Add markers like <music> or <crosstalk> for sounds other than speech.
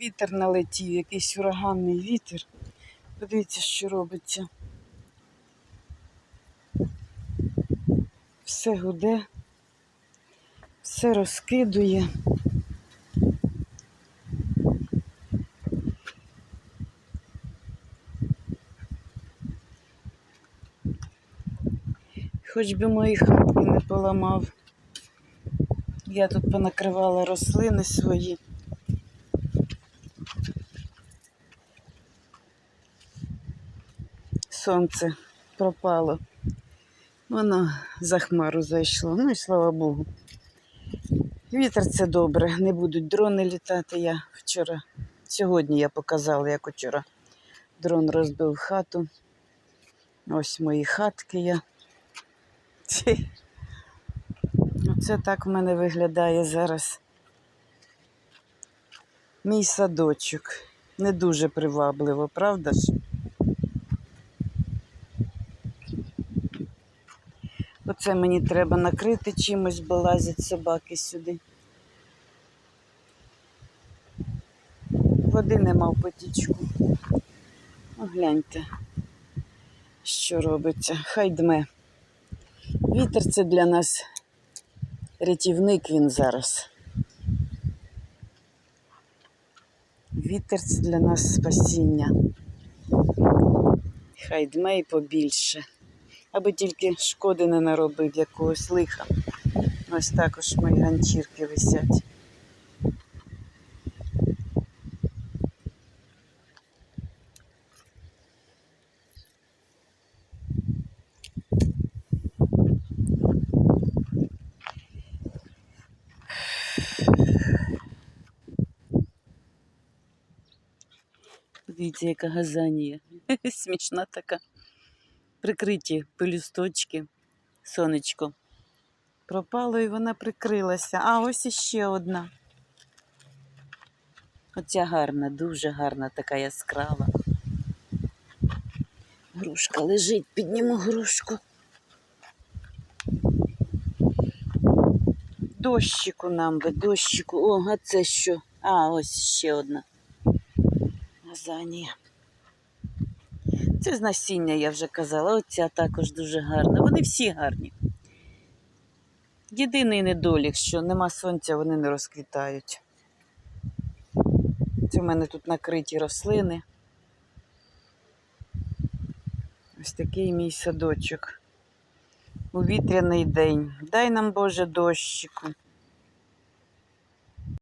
Вітер налетів, якийсь ураганний вітер. Подивіться, що робиться. Все гуде, все розкидує. Хоч би мої хатки не поламав. Я тут понакривала рослини свої. Сонце пропало. Воно за хмару зайшло. Ну і слава Богу. Вітер це добре, не будуть дрони літати. Я вчора, сьогодні я показала, як вчора дрон розбив хату. Ось мої хатки я. Ці. Оце так в мене виглядає зараз. Мій садочок. Не дуже привабливо, правда ж? Оце мені треба накрити чимось, бо лазять собаки сюди. Води нема в потічку. О, гляньте, що робиться. Хай дме. Вітер це для нас рятівник він зараз. Вітер це для нас спасіння. Хай дме і побільше. Аби тільки шкоди не наробив якогось лиха. Ось також мої ганчірки висять. Дивіться, яка газанія. <laughs> Смішна така. Прикриті пелюсточки, сонечко. Пропало і вона прикрилася. А ось іще одна. Оця гарна, дуже гарна, така яскрава. Грушка лежить, підніму грушку. Дощику нам би, дощику. О, а це що? А, ось ще одна. Газанія. Це з насіння, я вже казала. Оця також дуже гарна. Вони всі гарні. Єдиний недолік, що нема сонця, вони не розквітають. Це в мене тут накриті рослини. Ось такий мій садочок. У вітряний день. Дай нам Боже дощику.